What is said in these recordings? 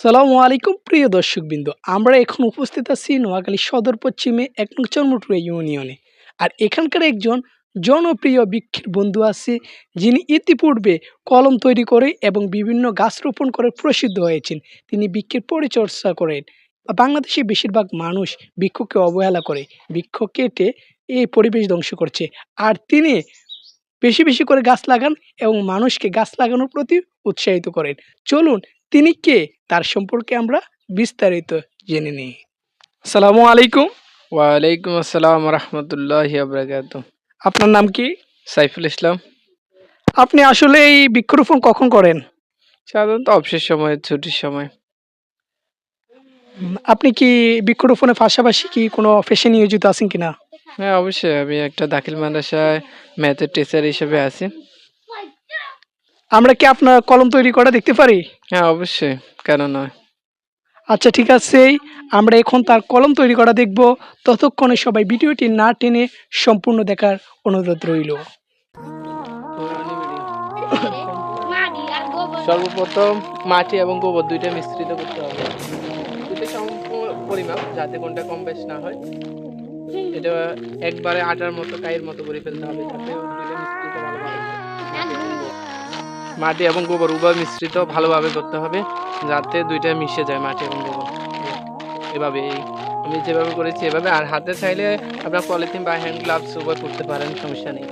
সালামু আলাইকুম, প্রিয় দর্শকবৃন্দ। আমরা এখন উপস্থিত আছি নোয়াখালী সদর পশ্চিমে এক নং ইউনিয়নে। আর এখানকার একজন জনপ্রিয় বৃক্ষের বন্ধু আছে, যিনি ইতিপূর্বে কলম তৈরি করে এবং বিভিন্ন গাছ রোপণ করে প্রসিদ্ধ হয়েছেন। তিনি বৃক্ষের পরিচর্যা করেন। বাংলাদেশে বেশিরভাগ মানুষ বৃক্ষকে অবহেলা করে, বৃক্ষ কেটে এই পরিবেশ ধ্বংস করছে। আর তিনি বেশি বেশি করে গাছ লাগান এবং মানুষকে গাছ লাগানোর প্রতি উৎসাহিত করেন। চলুন তিনি কে? তার সম্পর্কে আমরা বিস্তারিত জেনে নিই। সালামু আলাইকুম। ওয়ালাইকুম আসসালাম রহমতুল্লাহ আবরাকাত আপনার নাম কি? সাইফুল ইসলাম। আপনি আসলে এই বৃক্ষরোপণ কখন করেন? সাধারণত অবসর সময় ছুটির সময়। আপনি কি বৃক্ষরোপণের পাশাপাশি কি কোনো পেশে নিয়োজিত আছেন কিনা? হ্যাঁ অবশ্যই। আমি একটা দাখিল মাদ্রাসায় ম্যাথের টিচার হিসেবে আছি। আমরা কি আপনার কলম তৈরি করা দেখতে পারি? হ্যাঁ অবশ্যই। কেন নয়? আচ্ছা ঠিক আছে। আমরা এখন তার কলম তৈরি করা দেখব। ততক্ষণে সবাই ভিডিওটি না টেনে সম্পূর্ণ দেখার অনুরোধ রইল। সর্বপ্রথম মাটি এবং গোবর দুইটা মিশ্রিত করতে হবে। পরিমাপ যাতে কোনটা কম বেশ না হয়। এটা একবারে আটার মতো কাইয়ের মতো করে ফেলতে হবে যাতে দুইটা মিশ্রিত হয়। মাটি এবং গোবর উভয় মিশ্রিত ভালোভাবে করতে হবে, যাতে দুইটা মিশে যায় মাটি এবং গোবর। এভাবে এই আমি যেভাবে করেছি এভাবে, আর হাতে চাইলে আপনার পলিথিন বা হ্যান্ড গ্লাভস উভয় করতে পারেন, সমস্যা নেই।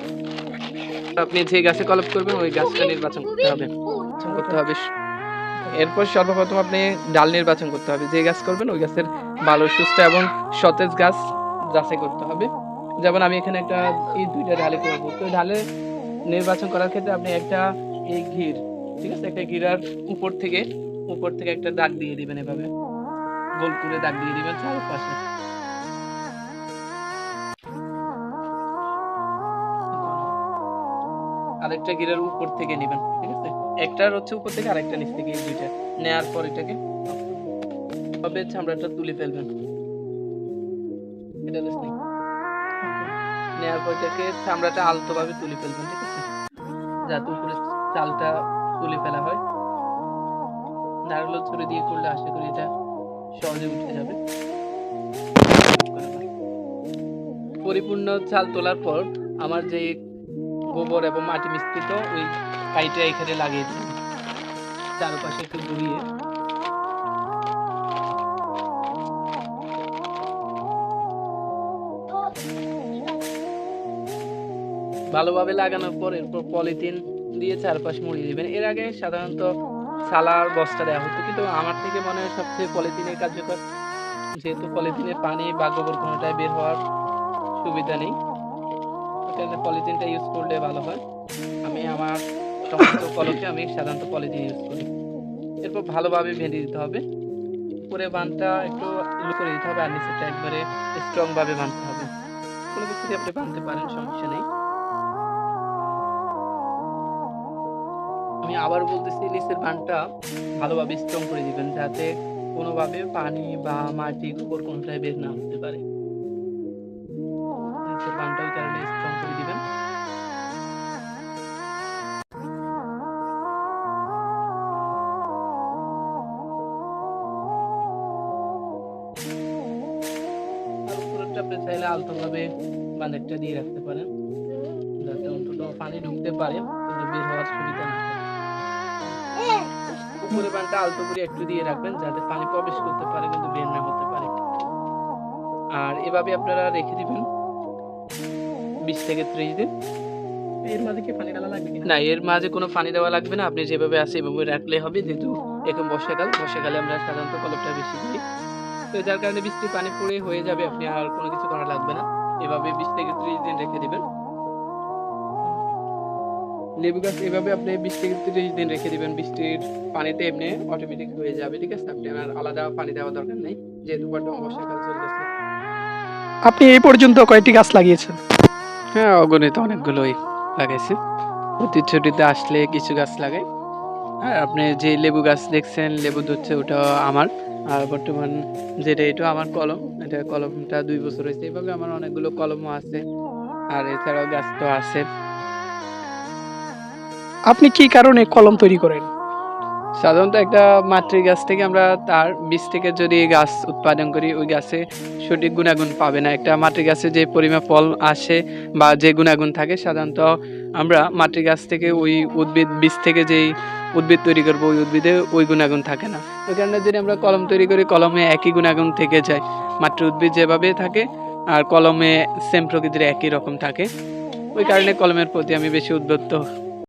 আপনি যে গাছে কলপ করবেন, ওই গাছটা নির্বাচন করতে হবে। করতে হবে। এরপর সর্বপ্রথম আপনি ডাল নির্বাচন করতে হবে। যে গাছ করবেন, ওই গাছের ভালো, সুস্থ এবং সতেজ গাছ যাচাই করতে হবে। যেমন আমি এখানে একটা এই দুইটা ঢালে করব। তো ঢালে নির্বাচন করার ক্ষেত্রে আপনি একটা এই ঘির, ঠিক আছে? একটা গিরার উপর থেকে উপর থেকে একটা দাগ দিয়ে দিবেন এভাবে। গোল করে দাগ দিয়ে দিবেন চারপাশে। আরেকটা গিরার উপর থেকে নেবেন, ঠিক আছে? একটার হচ্ছে উপর থেকে, আরেকটা নিচ থেকে দুইটা। নেয়ার পর এটাকে তবে চামড়াটা তুলে ফেলবেন। এটা। নেয়ার পর এটাকে চামড়াটা আলতোভাবে তুলে ফেলবেন, ঠিক আছে? যাতে উপরে চালটা তুলে ফেলা হয়। নারকেল ছুরি দিয়ে করলে আশা করি এটা সহজে উঠে যাবে। পরিপূর্ণ চাল তোলার পর আমার যে গোবর এবং মাটি মিশ্রিত ওই কাইটা এখানে লাগিয়ে দিন চারপাশে একটু ঘুরিয়ে ভালোভাবে লাগানোর পর এরপর পলিথিন দিয়ে চারপাশে মুড়িয়ে দিবেন। এর আগে সাধারণত সালার বস্তা দেওয়া হতো, কিন্তু আমার থেকে মনে হয় সবচেয়ে পলিথিনের কার্যকর যেহেতু পলিথিনে পানি বা গোবর কোনোটাই বের হওয়ার সুবিধা নেই। এখানে পলিথিনটা ইউজ করলে ভালো হয়। আমি আমার সমস্ত কলকে আমি সাধারণত পলিথিন ইউজ করি। এরপর ভালোভাবে বেঁধে দিতে হবে। উপরে বানটা একটু লু করে দিতে হবে আর নিচেটা একবারে স্ট্রং ভাবে বাঁধতে হবে। কোনো কিছু আপনি বাঁধতে পারেন, সমস্যা নেই। আবার বলতেছি নিচের বানটা ভালোভাবে স্ট্রং করে দিবেন, যাতে কোনোভাবে পানি বা মাটি গোবর কোনোটাই বের না হতে পারে নিচের বানটা স্ট্রং করে দিবেন আপনি চাইলে আলতোভাবে বাঁধেরটা দিয়ে রাখতে পারেন, যাতে অন্তত পানি ঢুকতে পারে বের হওয়ার সুবিধা না। উপরে বানটা আলতো করে একটু দিয়ে রাখবেন যাতে পানি প্রবেশ করতে পারে কিন্তু বের না হতে পারে। আর এভাবে আপনারা রেখে দিবেন বিশ থেকে ত্রিশ দিন। এর মাঝে কি পানি ডালা লাগবে না এর মাঝে কোনো পানি দেওয়া লাগবে না। আপনি যেভাবে আছে এভাবে রাখলে হবে যেহেতু এখন বর্ষাকাল। বর্ষাকালে আমরা সাধারণত কলপটা বেশি দিই তো যার কারণে বৃষ্টির পানি পড়ে হয়ে যাবে আপনি আর কোনো কিছু করা লাগবে না। এভাবে বিশ থেকে ত্রিশ দিন রেখে দিবেন। লেবু গাছ এভাবে আপনি বিশ থেকে ত্রিশ দিন রেখে দিবেন বৃষ্টির পানিতে এমনি অটোমেটিক হয়ে যাবে ঠিক আছে? আপনি আর আলাদা পানি দেওয়া দরকার নেই যেহেতু বর্তমান বর্ষাকাল চলে আপনি এই পর্যন্ত কয়টি গাছ লাগিয়েছেন? হ্যাঁ অগণিত অনেকগুলোই লাগাইছি। প্রতি ছুটিতে আসলে কিছু গাছ লাগাই। আর আপনি যে লেবু গাছ দেখছেন লেবু ধরছে ওটা আমার। আর বর্তমান যেটা এটা আমার কলম। এটা কলমটা দুই বছর হয়েছে। এভাবে আমার অনেকগুলো কলমও আছে। আর এছাড়াও গাছ তো আছে। আপনি কি কারণে কলম তৈরি করেন? সাধারণত একটা মাতৃ গাছ থেকে আমরা তার বীজ থেকে যদি গাছ উৎপাদন করি, ওই গাছে সঠিক গুণাগুণ পাবে না। একটা মাতৃ গাছে যে পরিমাণ ফল আসে বা যে গুণাগুণ থাকে, সাধারণত আমরা মাতৃ গাছ থেকে ওই উদ্ভিদ, বীজ থেকে যেই উদ্ভিদ তৈরি করব, ওই উদ্ভিদে ওই গুণাগুণ থাকে না। ওই কারণে যদি আমরা কলম তৈরি করি, কলমে একই গুণাগুণ থেকে যায়। মাতৃ উদ্ভিদ যেভাবে থাকে আর কলমে সেম প্রকৃতির একই রকম থাকে। ওই কারণে কলমের প্রতি আমি বেশি উদ্বুদ্ধ।